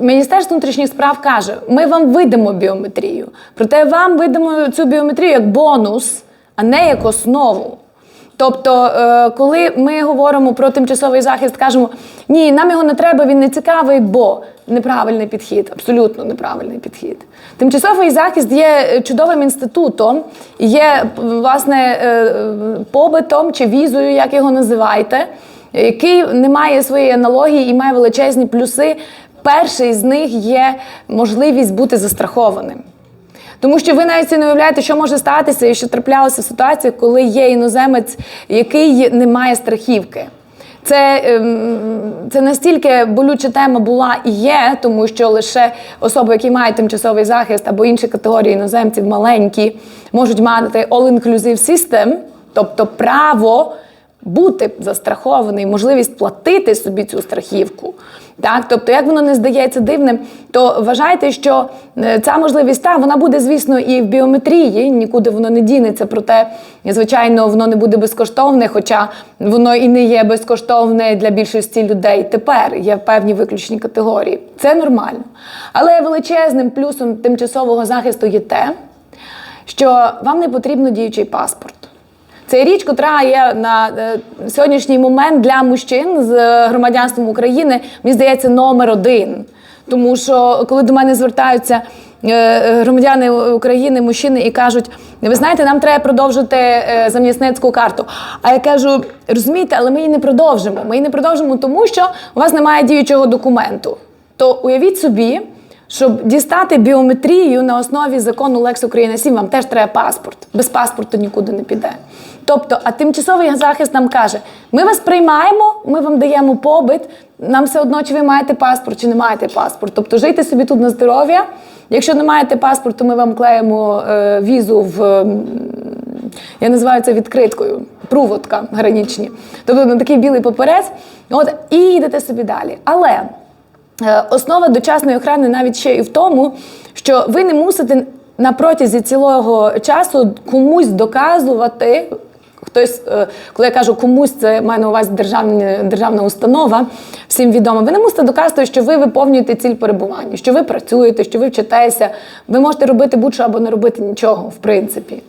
Міністерство внутрішніх справ каже: ми вам видамо біометрію, проте вам видамо цю біометрію як бонус, а не як основу. Тобто, е, коли ми говоримо про тимчасовий захист, кажемо, ні, нам його не треба, він не цікавий, бо неправильний підхід, абсолютно неправильний підхід. Тимчасовий захист є чудовим інститутом, є власне е, побитом чи візою, як його називаєте, який не має своєї аналогії і має величезні плюси. Перший з них є можливість бути застрахованим. Тому що ви навіть не уявляєте, що може статися, і що траплялося в ситуаціях, коли є іноземець, який не має страхівки. Це, ем, це настільки болюча тема була і є, тому що лише особи, які мають тимчасовий захист або інші категорії іноземців маленькі, можуть мати all-inclusive system, тобто право бути застрахований, можливість платити собі цю страхівку. Так, тобто, як воно не здається дивним, то вважайте, що е, ця можливість та вона буде, звісно, і в біометрії, нікуди воно не дінеться. Проте, звичайно, воно не буде безкоштовне, хоча воно і не є безкоштовне для більшості людей. Тепер є певні виключні категорії. Це нормально. Але величезним плюсом тимчасового захисту є те, що вам не потрібно діючий паспорт. Це річ, котра є на е, сьогоднішній момент для мужчин з е, громадянством України, мені здається, номер один. Тому що коли до мене звертаються е, громадяни України, мужчини і кажуть, ви знаєте, нам треба продовжити замісницьку карту. А я кажу, розумієте, але ми її не продовжимо. Ми її не продовжимо, тому що у вас немає діючого документу. То уявіть собі. Щоб дістати біометрію на основі закону Лекс Україна 7, вам теж треба паспорт. Без паспорту нікуди не піде. Тобто, а тимчасовий захист нам каже: ми вас приймаємо, ми вам даємо побит. Нам все одно, чи ви маєте паспорт, чи не маєте паспорт. Тобто жийте собі тут на здоров'я. Якщо не маєте паспорту, ми вам клеїмо е, візу в. м, Я називаю це відкриткою, проводка гранічні. Тобто на такий білий паперець, от і йдете собі далі. Але Е, Основа дочасної охорони навіть ще і в тому, що ви не мусите на протязі цілого часу комусь доказувати. Хтось, е, коли я кажу комусь, це має на увазі державна, державна установа, всім відомо. Ви не мусите доказувати, що ви виповнюєте ціль перебування, що ви працюєте, що ви вчитеся. Ви можете робити будь-що або не робити нічого, в принципі.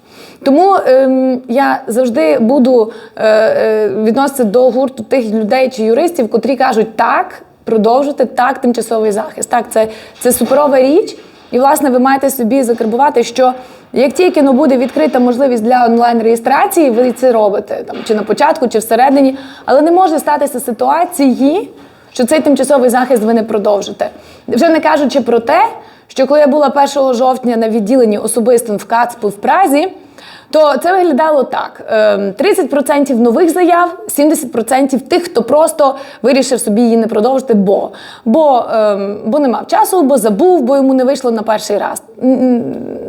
Тому ем, я завжди буду е, е, відноситися до гурту тих людей чи юристів, котрі кажуть так продовжити так тимчасовий захист. Так, це, це суперова річ. І, власне, ви маєте собі закарбувати, що як тільки ну, буде відкрита можливість для онлайн-реєстрації, ви це робите там, чи на початку, чи всередині, але не може статися ситуації, що цей тимчасовий захист ви не продовжите. Вже не кажучи про те, що коли я була 1 жовтня на відділенні особистим в КАЦПу в Празі, то це виглядало так: Ем, 30% нових заяв, 70% тих, хто просто вирішив собі її не продовжити, бо бо, ем, бо не мав часу, бо забув, бо йому не вийшло на перший раз.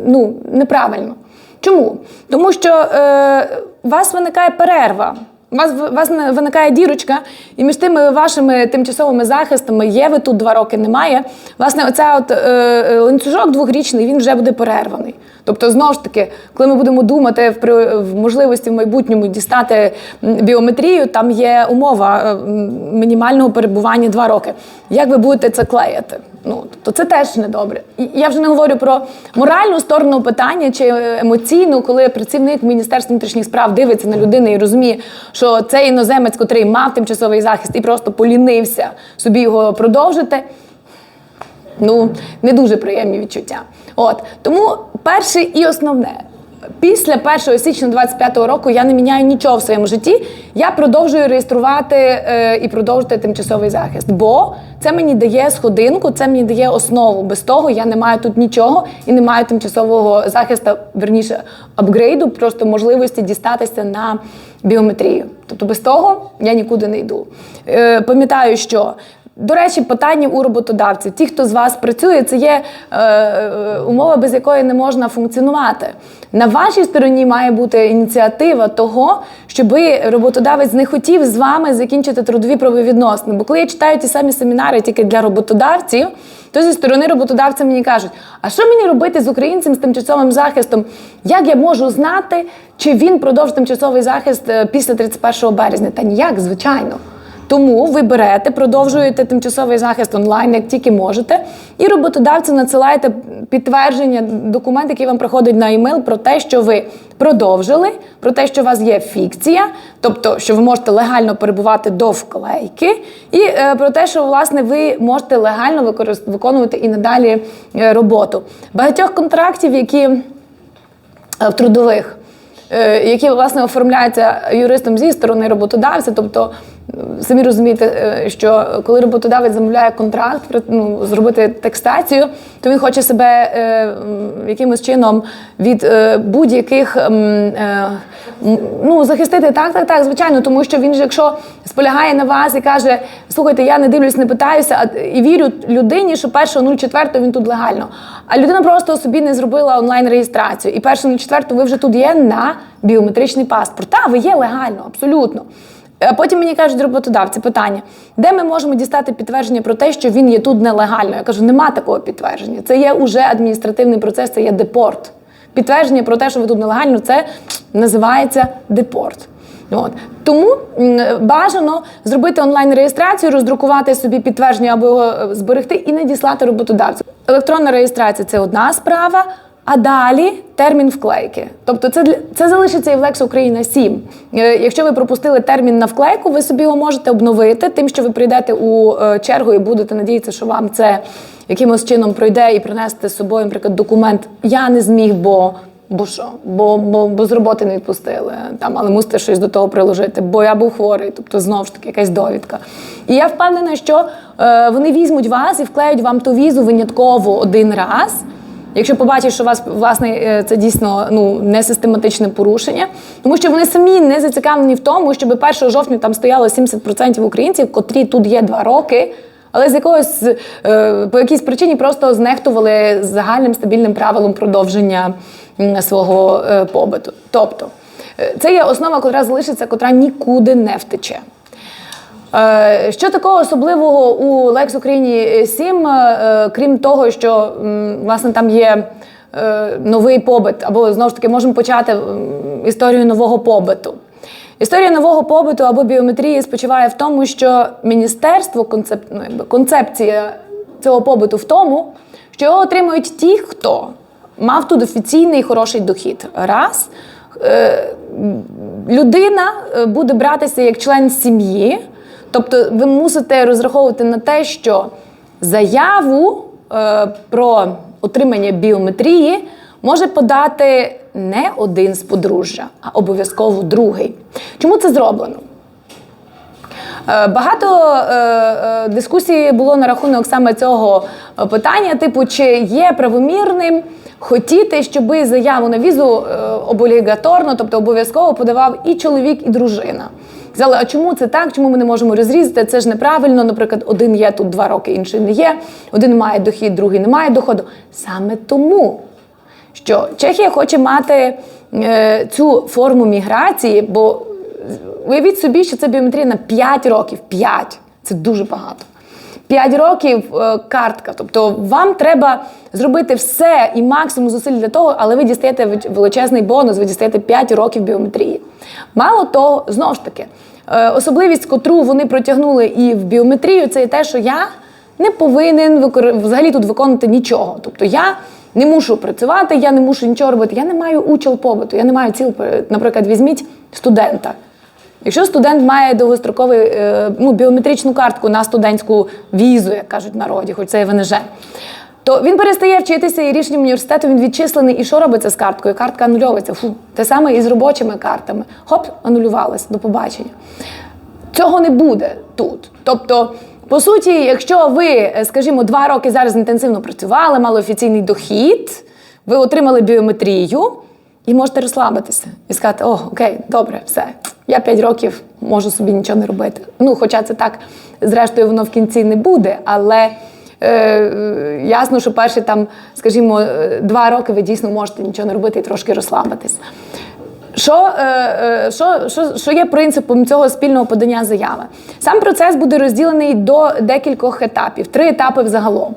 Ну, неправильно. Чому? Тому що е, у вас виникає перерва. У вас, у вас виникає дірочка, і між тими вашими тимчасовими захистами є ви тут два роки, немає. Власне, оця от е, е, ланцюжок двохрічний він вже буде перерваний. Тобто, знову ж таки, коли ми будемо думати в, можливості в майбутньому дістати біометрію, там є умова е, мінімального перебування два роки. Як ви будете це клеїти? Ну, тобто це теж недобре. Я вже не говорю про моральну сторону питання чи емоційну, коли працівник Міністерства внутрішніх справ дивиться на людину і розуміє, що цей іноземець, котрий мав тимчасовий захист і просто полінився собі його продовжити. Ну, не дуже приємні відчуття. От тому перше і основне. Після 1 січня 25-го року я не міняю нічого в своєму житті. Я продовжую реєструвати е, і продовжувати тимчасовий захист, бо це мені дає сходинку, це мені дає основу. Без того я не маю тут нічого і не маю тимчасового захисту, верніше апгрейду, просто можливості дістатися на біометрію. Тобто без того я нікуди не йду. Е, пам'ятаю, що до речі, питання у роботодавців. Ті, хто з вас працює, це є е, е, умова, без якої не можна функціонувати. На вашій стороні має бути ініціатива того, щоб роботодавець не хотів з вами закінчити трудові правовідносини. Бо коли я читаю ті самі семінари тільки для роботодавців, то зі сторони роботодавця мені кажуть, а що мені робити з українцем з тимчасовим захистом? Як я можу знати, чи він продовжить тимчасовий захист е, після 31 березня? Та ніяк, звичайно. Тому ви берете, продовжуєте тимчасовий захист онлайн, як тільки можете, і роботодавцю надсилаєте підтвердження, документ, який вам приходить на емейл про те, що ви продовжили, про те, що у вас є фікція, тобто що ви можете легально перебувати до вклейки, і е, про те, що власне ви можете легально використ- виконувати і надалі е, роботу. Багатьох контрактів, які е, в трудових, е, які власне оформляються юристом зі сторони роботодавця. Тобто, самі розумієте, е, що коли роботодавець замовляє контракт, ну, зробити текстацію, то він хоче себе е, якимось чином від е, будь-яких е, ну, захистити так, так, так, звичайно, тому що він же, якщо сполягає на вас і каже: слухайте, я не дивлюсь, не питаюся, а і вірю людині, що 1.04 він тут легально. А людина просто собі не зробила онлайн-реєстрацію. І 1.04 ви вже тут є на біометричний паспорт. Та, ви є легально, абсолютно. А потім мені кажуть роботодавці питання, де ми можемо дістати підтвердження про те, що він є тут нелегально. Я кажу, нема такого підтвердження. Це є уже адміністративний процес, це є депорт. Підтвердження про те, що ви тут нелегально, це називається депорт. От. Тому бажано зробити онлайн-реєстрацію, роздрукувати собі підтвердження або його е, зберегти і надіслати роботодавцю. Електронна реєстрація це одна справа. А далі термін вклейки. Тобто це це залишиться і в Lex Україна 7. Е, Якщо ви пропустили термін на вклейку, ви собі його можете обновити тим, що ви прийдете у е, чергу і будете надіятися, що вам це якимось чином пройде і принесете з собою, наприклад, документ Я не зміг, бо. Бо що? Бо, бо, бо з роботи не відпустили, там, але мусите щось до того приложити, бо я був хворий, тобто знову ж таки якась довідка. І я впевнена, що е, вони візьмуть вас і вклеють вам ту візу винятково один раз. Якщо побачать, що у вас власне е, це дійсно ну не систематичне порушення, тому що вони самі не зацікавлені в тому, щоб 1 жовтня там стояло 70% українців, котрі тут є два роки, але з якогось е, по якійсь причині просто знехтували загальним стабільним правилом продовження свого е, побиту. Тобто це є основа, котра залишиться, котра нікуди не втече. Е, Що такого особливого у Lex Україні 7, е, крім того, що власне там є е, новий побит, або знову ж таки можемо почати історію нового побиту. Історія нового побиту або біометрії спочиває в тому, що міністерство концеп... ну, концепція цього побиту в тому, що його отримують ті, хто мав тут офіційний хороший дохід. Раз. Е, людина е, буде братися як член сім'ї, тобто ви мусите розраховувати на те, що заяву е, про отримання біометрії може подати не один з подружжя, а обов'язково другий. Чому це зроблено? Е, Багато е, е, дискусій було на рахунок саме цього питання, типу, чи є правомірним хотіти, щоб заяву на візу облігаторно, тобто обов'язково подавав і чоловік, і дружина. Сказали, а чому це так? Чому ми не можемо розрізати? Це ж неправильно. Наприклад, один є тут два роки, інший не є. Один має дохід, другий не має доходу. Саме тому що Чехія хоче мати е, цю форму міграції, бо уявіть собі, що це біометрія на 5 років. 5. Це дуже багато. 5 років е, картка. Тобто вам треба зробити все і максимум зусиль для того, але ви дістаєте величезний бонус, ви дістаєте 5 років біометрії. Мало того, знову ж таки, е, особливість, котру вони протягнули і в біометрію, це і те, що я не повинен викор- взагалі тут виконувати нічого. Тобто я не мушу працювати, я не мушу нічого робити. Я не маю учил побуту, я не маю ціл. Наприклад, візьміть студента. Якщо студент має довгостроковий е, ну, біометричну картку на студентську візу, як кажуть в народі, хоч це і ВНЖ, то він перестає вчитися і рішенням університету він відчислений. І що робиться з карткою? Картка анульовується. Фу, те саме і з робочими картами. Хоп, анулювалась, до побачення. Цього не буде тут. Тобто, по суті, якщо ви, е, скажімо, два роки зараз інтенсивно працювали, мали офіційний дохід, ви отримали біометрію і можете розслабитися і сказати: о, окей, добре, все. Я 5 років можу собі нічого не робити. Ну, хоча це так, зрештою, воно в кінці не буде, але е, ясно, що перші там, скажімо, е, два роки ви дійсно можете нічого не робити і трошки розслабитись. Що, е, е, що, що, що є принципом цього спільного подання заяви? Сам процес буде розділений до декількох етапів, три етапи взагалом.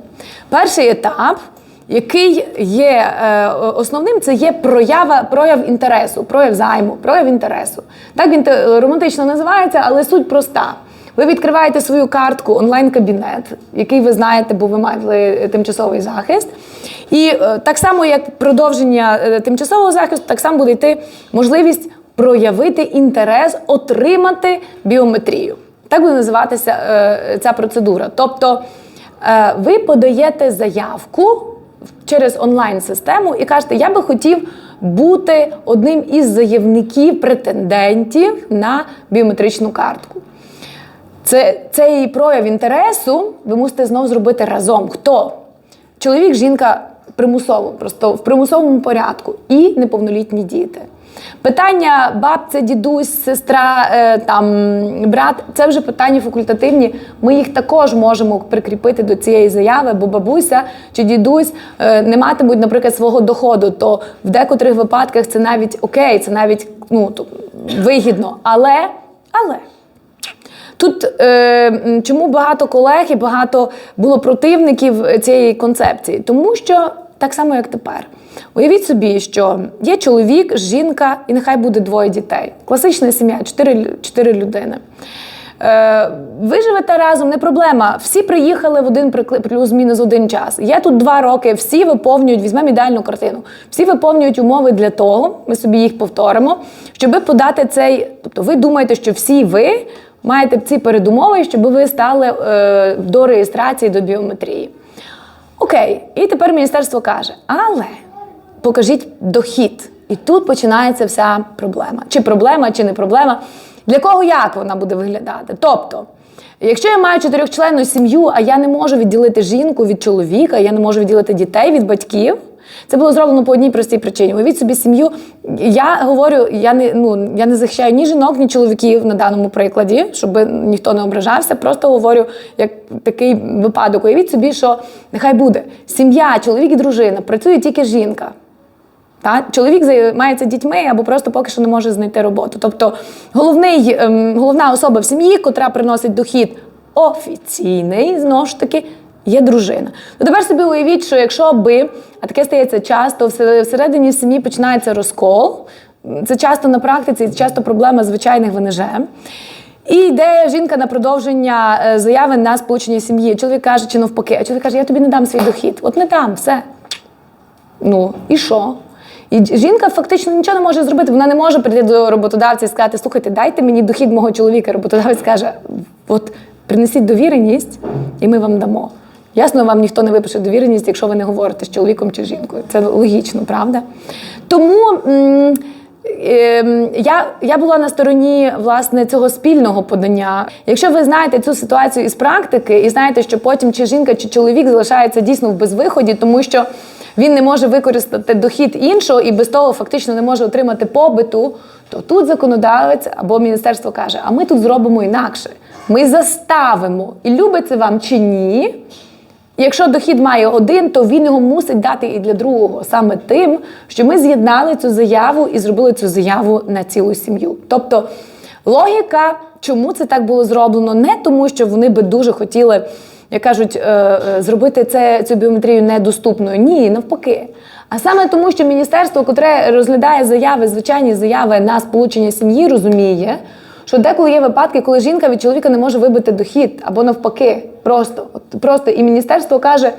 Перший етап, який є е, основним, це є проява, прояв інтересу, прояв займу, прояв інтересу. Так він те- романтично називається, але суть проста. Ви відкриваєте свою картку онлайн-кабінет, який ви знаєте, бо ви маєте тимчасовий захист. І е, так само, як продовження е, тимчасового захисту, так само буде йти можливість проявити інтерес, отримати біометрію. Так буде називатися е, ця процедура. Тобто е, ви подаєте заявку через онлайн-систему і кажете, я би хотів бути одним із заявників, претендентів на біометричну картку. Це, цей прояв інтересу ви мусите знову зробити разом. Хто? Чоловік, жінка примусово, просто в примусовому порядку і неповнолітні діти. Питання бабця, дідусь, сестра, е, там брат це вже питання факультативні. Ми їх також можемо прикріпити до цієї заяви, бо бабуся чи дідусь е, не матимуть, наприклад, свого доходу. То в декотрих випадках це навіть окей, це навіть ну вигідно. Але, але. Тут е, чому багато колег і багато було противників цієї концепції? Тому що так само, як тепер. Уявіть собі, що є чоловік, жінка, і нехай буде двоє дітей. Класична сім'я, чотири, людини. Е, ви живете разом, не проблема. Всі приїхали в один плюс-мінус один час. Є тут два роки, всі виповнюють, візьмемо ідеальну картину. Всі виповнюють умови для того, ми собі їх повторимо, щоб подати цей. Тобто, ви думаєте, що всі ви маєте ці передумови, щоб ви стали е, до реєстрації до біометрії. Окей, і тепер міністерство каже, але покажіть дохід. І тут починається вся проблема. Чи проблема, чи не проблема. Для кого як вона буде виглядати? Тобто, якщо я маю чотирьохчленну сім'ю, а я не можу відділити жінку від чоловіка, я не можу відділити дітей від батьків. Це було зроблено по одній простій причині. Уявіть собі сім'ю. Я говорю, я не ну я не захищаю ні жінок, ні чоловіків на даному прикладі, щоб ніхто не ображався. Просто говорю як такий випадок. Уявіть собі, що нехай буде сім'я, чоловік і дружина, працює тільки жінка. Та? Чоловік займається дітьми або просто поки що не може знайти роботу. Тобто головний, ем, головна особа в сім'ї, котра приносить дохід офіційний, знову ж таки, є дружина. Ну тепер собі уявіть, що якщо би, а таке стається часто, все- всередині сім'ї починається розкол. Це часто на практиці, це часто проблема звичайних ВНЖ. І йде жінка на продовження е, заяви на сполучення сім'ї. Чоловік каже, чи навпаки, а чоловік каже, я тобі не дам свій дохід. От не дам, все. Ну і що? І жінка фактично нічого не може зробити. Вона не може прийти до роботодавця і сказати: слухайте, дайте мені дохід мого чоловіка. Роботодавець каже: от принесіть довіреність, і ми вам дамо. Ясно, вам ніхто не випише довіреність, якщо ви не говорите з чоловіком чи жінкою. Це логічно, правда? Тому. Ем, Я, я була на стороні власне цього спільного подання. Якщо ви знаєте цю ситуацію із практики, і знаєте, що потім чи жінка, чи чоловік залишається дійсно в безвиході, тому що він не може використати дохід іншого і без того фактично не може отримати побиту, то тут законодавець або міністерство каже: а ми тут зробимо інакше. Ми заставимо, і любиться вам чи ні. Якщо дохід має один, то він його мусить дати і для другого, саме тим, що ми з'єднали цю заяву і зробили цю заяву на цілу сім'ю. Тобто логіка, чому це так було зроблено, не тому, що вони би дуже хотіли, як кажуть, е, е, зробити це, цю біометрію недоступною. Ні, навпаки. А саме тому, що міністерство, котре розглядає заяви, звичайні заяви на сполучення сім'ї, розуміє, що деколи є випадки, коли жінка від чоловіка не може вибити дохід або навпаки. Просто, от, просто і міністерство каже: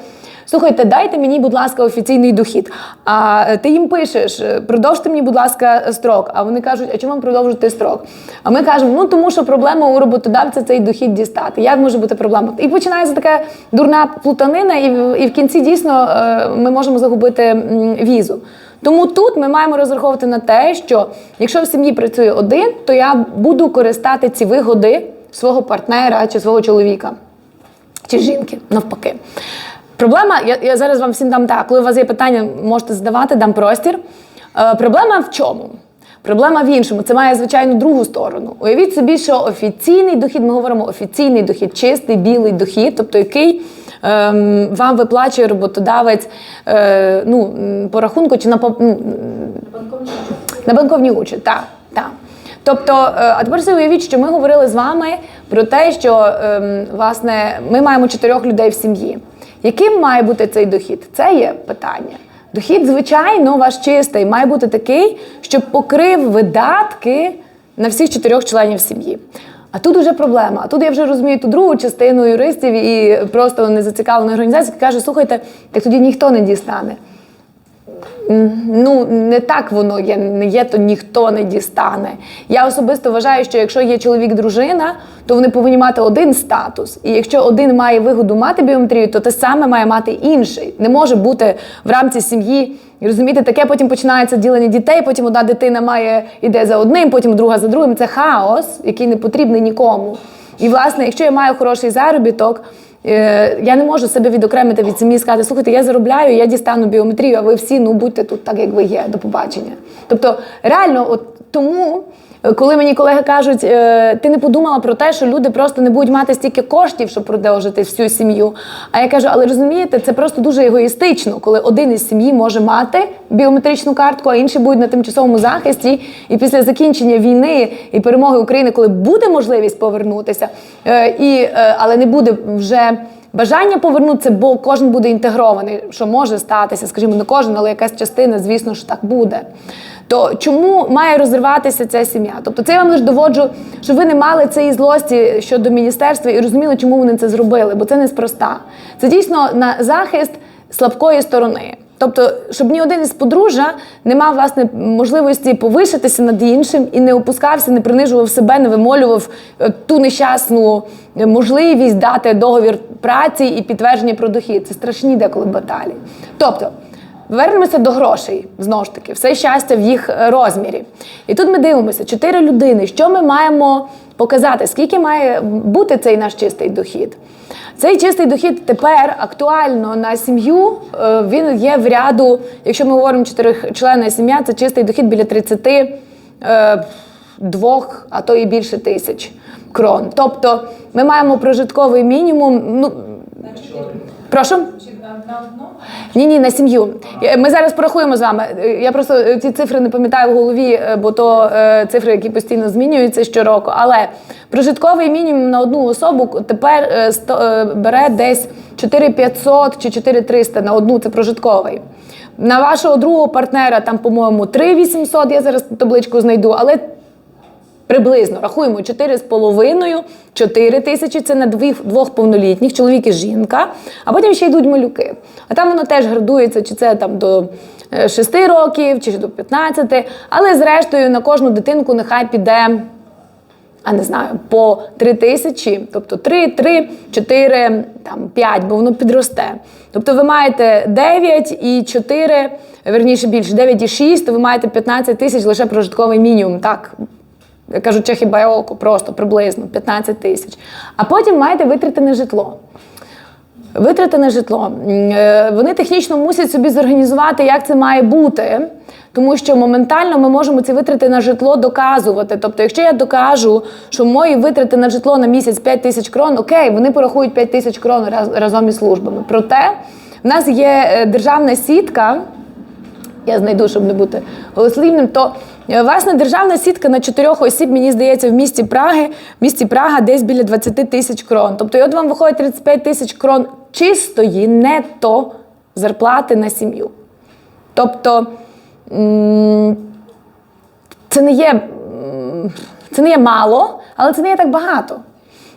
слухайте, дайте мені, будь ласка, офіційний дохід. А е, ти їм пишеш, е, продовжте мені, будь ласка, строк. А вони кажуть, а чому вам продовжити строк? А ми кажемо, ну тому що проблема у роботодавця цей дохід дістати. Як може бути проблема? І починається така дурна плутанина, і і в кінці дійсно е, ми можемо загубити візу. Тому тут ми маємо розраховувати на те, що якщо в сім'ї працює один, то я буду користати ці вигоди свого партнера чи свого чоловіка чи жінки, навпаки. Проблема, я, я зараз вам всім дам так, коли у вас є питання, можете задавати, дам простір. Е, проблема в чому? Проблема в іншому. Це має звичайно другу сторону. Уявіть собі, що офіційний дохід, ми говоримо офіційний дохід, чистий білий дохід, тобто який вам виплачує роботодавець е, ну, по рахунку чи на ну, на банковні учі, так, так. Тобто, е, а тепер собі уявіть, що ми говорили з вами про те, що ем, власне ми маємо чотирьох людей в сім'ї. Яким має бути цей дохід? Це є питання. Дохід, звичайно, ваш чистий, має бути такий, щоб покрив видатки на всіх чотирьох членів сім'ї. А тут уже проблема. А тут я вже розумію ту другу частину юристів і просто незацікавленої організації, каже, слухайте, так тоді ніхто не дістане. Ну, не так воно є, не є, то ніхто не дістане. Я особисто вважаю, що якщо є чоловік-дружина, то вони повинні мати один статус. І якщо один має вигоду мати біометрію, то те саме має мати інший. Не може бути в рамці сім'ї. І розумієте, таке потім починається ділення дітей, потім одна дитина має іде за одним, потім друга за другим. Це хаос, який не потрібний нікому. І, власне, якщо я маю хороший заробіток, Я не можу себе відокремити від сім'ї і сказати, слухайте, я заробляю, я дістану біометрію, а ви всі ну будьте тут так, як ви є, до побачення. Тобто, реально, от тому, е, коли мені колеги кажуть, е, ти не подумала про те, що люди просто не будуть мати стільки коштів, щоб продовжити всю сім'ю. А я кажу, але розумієте, це просто дуже егоїстично, коли один із сім'ї може мати біометричну картку, а інші будуть на тимчасовому захисті. І після закінчення війни і перемоги України, коли буде можливість повернутися, е, і, е, але не буде вже. Бажання повернутися, бо кожен буде інтегрований, що може статися, скажімо, не кожен, але якась частина, звісно ж, так буде. То чому має розриватися ця сім'я? Тобто, це я вам лише доводжу, що ви не мали цієї злості щодо міністерства і розуміли, чому вони це зробили, бо це неспроста. Це дійсно на захист слабкої сторони. Тобто, щоб ні один із подружжя не мав власне можливості повишитися над іншим і не опускався, не принижував себе, не вимолював е, ту нещасну е, можливість дати договір праці і підтвердження про дохід. Це страшні деколи баталії. Тобто. Вернемося до грошей знову ж таки, все щастя в їх е, розмірі. І тут ми дивимося: чотири людини. Що ми маємо показати? Скільки має бути цей наш чистий дохід? Цей чистий дохід тепер актуально на сім'ю. е, Він є в ряду, якщо ми говоримо чотиричленна сім'я, це чистий дохід біля 30 е, а то і більше тисяч крон. Тобто ми маємо прожитковий мінімум. Ну, прошу? Ні, ні, на сім'ю. Е, Ми зараз порахуємо з вами. Е, Я просто е, ці цифри не пам'ятаю в голові, бо то цифри, які постійно змінюються щороку. Але прожитковий мінімум на одну особу тепер сто- бере десь 4500 чи 4300 на одну. Це прожитковий. На вашого другого партнера там, по-моєму, 3800, Я зараз табличку знайду, але Приблизно рахуємо 4,5, 4 тисячі це на двох, повнолітніх, чоловік і жінка, а потім ще йдуть малюки. А там воно теж градується, чи це там до 6 років, чи до 15, але зрештою на кожну дитинку нехай піде. А не знаю, по 3 тисячі, тобто 3, 3, 4, там 5, бо воно підросте. Тобто ви маєте 9 і 4, верніше більше, 9 і 6, то ви маєте 15 тисяч лише прожитковий мінімум. Так, я кажу, чехи байоку, просто приблизно 15 тисяч. А потім маєте витрати на житло. Витрати на житло. Е, Вони технічно мусять собі зорганізувати, як це має бути, тому що моментально ми можемо ці витрати на житло доказувати. Тобто, якщо я докажу, що мої витрати на житло на місяць 5 тисяч крон, окей, вони порахують 5 тисяч крон раз- разом із службами. Проте в нас є е, державна сітка я знайду, щоб не бути голослівним, то власне державна сітка на чотирьох осіб, мені здається, в місті Праги, в місті Прага десь біля 20 тисяч крон. Тобто, і от вам виходить 35 тисяч крон чистої, нето зарплати на сім'ю. Тобто це не є, це не є мало, але це не є так багато.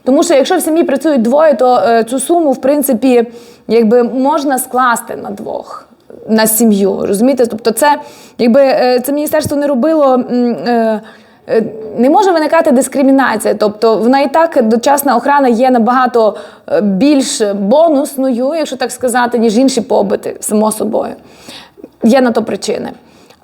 Тому що якщо в сім'ї працюють двоє, то е, цю суму, в принципі, якби можна скласти на двох. На сім'ю, розумієте? Тобто, це якби е, це міністерство не робило. е, е, Не може виникати дискримінація, тобто вона і так дочасна охрана є набагато більш бонусною, якщо так сказати, ніж інші побити, само собою. Є на то причини.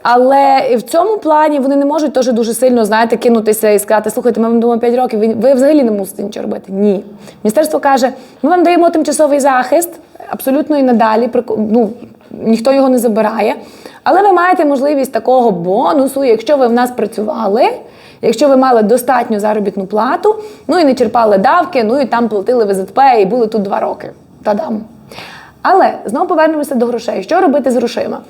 Але в цьому плані вони не можуть теж дуже сильно знаєте, кинутися і сказати, слухайте, ми вам даємо 5 років, ви, ви взагалі не мусите нічого робити. Ні. Міністерство каже, ми вам даємо тимчасовий захист, абсолютно і надалі, ну, ніхто його не забирає. Але ви маєте можливість такого бонусу, якщо ви в нас працювали, якщо ви мали достатню заробітну плату, ну і не черпали давки, ну і там платили ВЗТП і були тут два роки. Та-дам. Але знову повернемося до грошей. Що робити з грошима?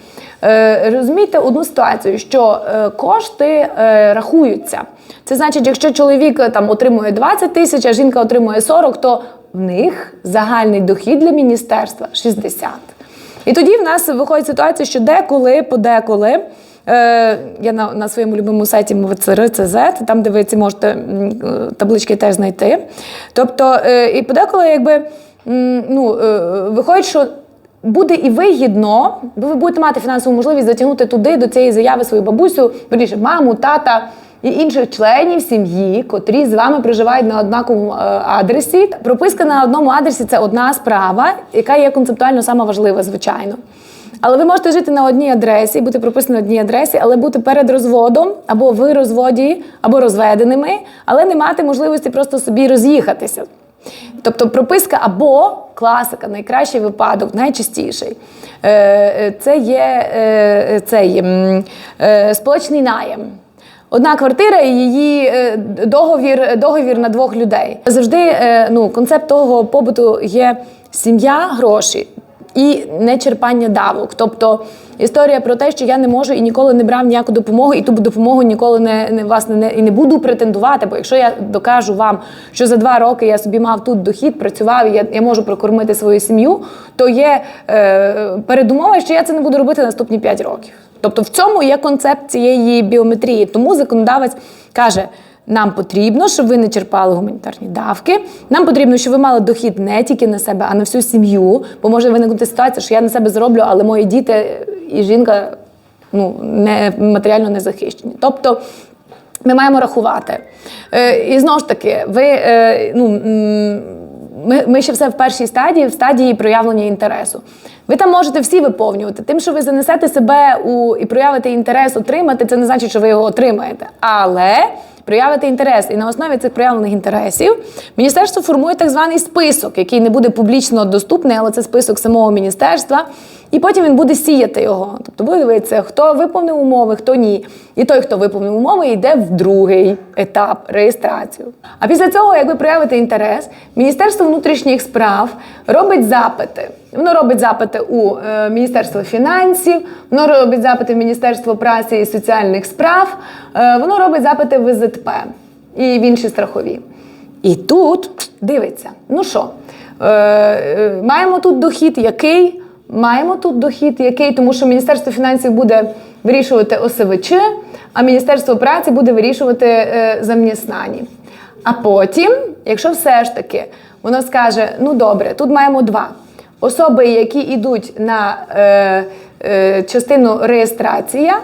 Е, розумієте одну ситуацію, що е, кошти е, рахуються. Це значить, якщо чоловік е, там отримує 20 тисяч, а жінка отримує 40, то в них загальний дохід для міністерства 60. І тоді в нас виходить ситуація, що деколи, подеколи Е, я на, на своєму любимому сайті MVCR.CZ, там, де ви ці можете таблички теж знайти. Тобто, е, і подеколи, якби ну, е, виходить, що буде і вигідно, бо ви будете мати фінансову можливість затягнути туди до цієї заяви свою бабусю, верніше, маму, тата. І інших членів сім'ї, котрі з вами проживають на однаковому е, адресі. Прописка на одному адресі це одна справа, яка є концептуально сама важлива, звичайно. Але ви можете жити на одній адресі, бути прописані на одній адресі, але бути перед розводом або в розводі, або розведеними, але не мати можливості просто собі роз'їхатися. Тобто прописка або класика, найкращий випадок, найчастіший. Е, е, Це є е, цей м, е, сполучний найм. Одна квартира і її е, договір, договір на двох людей. Завжди е, ну, концепт того побуту є сім'я, гроші і нечерпання давок. Тобто історія про те, що я не можу і ніколи не брав ніяку допомогу, і ту допомогу ніколи не, не власне не і не буду претендувати. Бо якщо я докажу вам, що за два роки я собі мав тут дохід, працював, і я, я можу прокормити свою сім'ю, то є е, передумова, що я це не буду робити наступні 5 років. Тобто в цьому є концепт біометрії. Тому законодавець каже. Нам потрібно, щоб ви не черпали гуманітарні давки. Нам потрібно, щоб ви мали дохід не тільки на себе, а на всю сім'ю. Бо може виникнути ситуація, що я на себе зароблю, але мої діти і жінка ну, не матеріально не захищені. Тобто ми маємо рахувати. Е, і знову ж таки, ви е, ну. Ми, ми ще все в першій стадії, в стадії проявлення інтересу. Ви там можете всі виповнювати. Тим, що ви занесете себе у і проявите інтерес отримати, це не значить, що ви його отримаєте. Але проявити інтерес. І на основі цих проявлених інтересів міністерство формує так званий список, який не буде публічно доступний, але це список самого міністерства. І потім він буде сіяти його. Тобто буде дивитися, хто виповнив умови, хто ні. І той, хто виповнив умови, йде в другий етап реєстрацію. А після цього, як ви проявите інтерес, Міністерство внутрішніх справ робить запити. Воно робить запити у е, Міністерство фінансів, воно робить запити в Міністерство праці і соціальних справ, е, воно робить запити в ВЗТП і в інші страхові. І тут дивиться, ну що, е, е, маємо тут дохід, який? Маємо тут дохід, який, тому що Міністерство фінансів буде вирішувати ОСВЧ, а Міністерство праці буде вирішувати е, замніснані. А потім, якщо все ж таки воно скаже: ну добре, тут маємо два особи, які йдуть на е, е, частину реєстрація,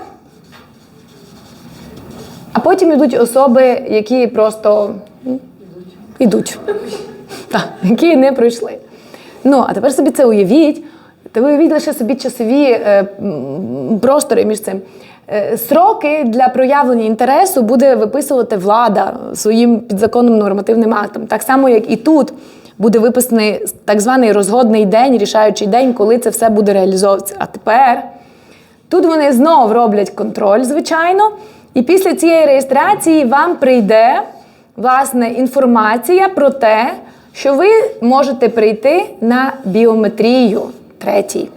а потім йдуть особи, які просто йдуть, Так, які не пройшли. Ну, а тепер собі це уявіть. Та ви уявіть лише собі часові е, простори між цим. Е, Сроки для проявлення інтересу буде виписувати влада своїм підзаконним нормативним актом. Так само, як і тут буде виписаний так званий розгодний день, рішаючий день, коли це все буде реалізовуватися. А тепер Тут вони знов роблять контроль, звичайно, і після цієї реєстрації вам прийде власне інформація про те, що ви можете прийти на біометрію третій.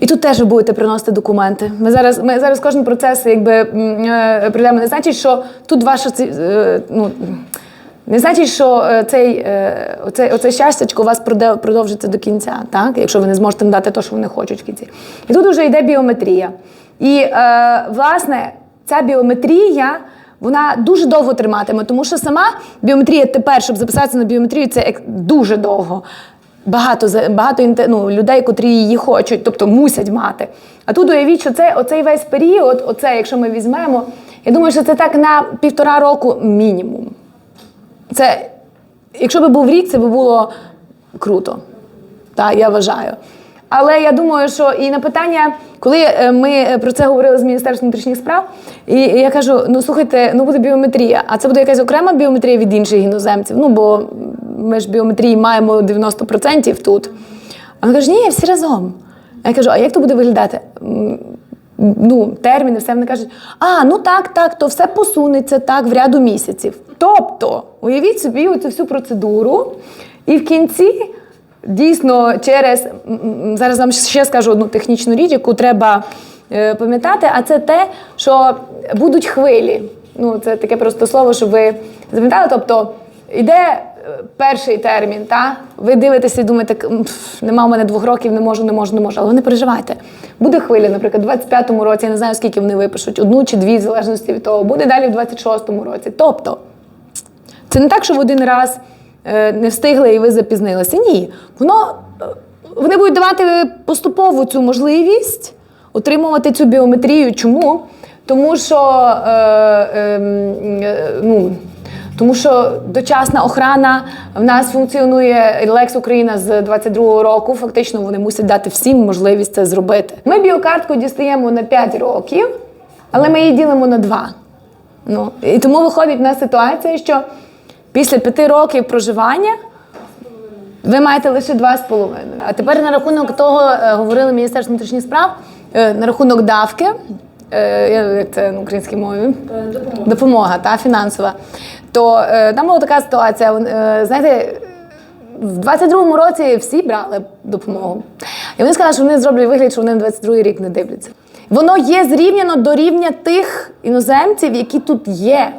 І тут теж ви будете приносити документи. Ми зараз, ми зараз кожен процес якби е, прийдемо. Не значить, що тут ваше ці- е, ну, не значить, що е, цей, оце, оце щастячко у вас продовжиться до кінця, так? якщо ви не зможете надати те, що вони хочуть в кінці. І тут вже йде біометрія. І, е, власне, ця біометрія. Вона дуже довго триматиме, тому що сама біометрія тепер, щоб записатися на біометрію, це дуже довго. Багато, багато ну, людей, котрі її хочуть, тобто мусять мати. А тут уявіть, що це оцей весь період, оце, якщо ми візьмемо, я думаю, що це так на півтора року мінімум. Це, якщо би був рік, це би було круто. Так, я вважаю. Але я думаю, що і на питання, коли е, ми про це говорили з Міністерством внутрішніх справ, і я кажу: ну слухайте, ну буде біометрія, а це буде якась окрема біометрія від інших іноземців. Ну бо ми ж біометрії маємо 90% тут. А вони кажуть, ні, всі разом. Я кажу, а як то буде виглядати? Ну, терміни, все вони кажуть, а ну так, так, то все посунеться так в ряду місяців. Тобто, уявіть собі цю всю процедуру, і в кінці дійсно через зараз вам ще скажу одну технічну річ, яку треба е, пам'ятати, а це те, що будуть хвилі. Ну, це таке просто слово, щоб ви запам'ятали. Тобто йде перший термін, та? ви дивитеся і думаєте, нема в мене двох років, не можу, не можу, не можу. Але не переживайте. Буде хвиля, наприклад, у 25-му році, я не знаю, скільки вони випишуть, одну чи дві, в залежності від того, буде далі в 26-му році. Тобто, це не так, що в один раз е, не встигли і ви запізнилися. Ні. Воно е, вони будуть давати поступово цю можливість отримувати цю біометрію. Чому? Тому що, е, е, е, ну, тому що дочасна охрана в нас функціонує Лекс Україна з 22-го року. Фактично вони мусять дати всім можливість це зробити. Ми біокартку дістаємо на 5 років, але ми її ділимо на 2. Ну, і тому виходить на ситуація, що після п'яти років проживання ви маєте лише два з половиною. А тепер на рахунок того е, говорили Міністерство внутрішніх справ е, на рахунок давки. е, Як це на українській мові? Допомога. Допомога, та фінансова. То там була така ситуація. Знаєте, в 22-му році всі брали допомогу. І вони сказали, що вони зроблять вигляд, що вони на 22-й рік не дивляться. Воно є зрівняно до рівня тих іноземців, які тут є.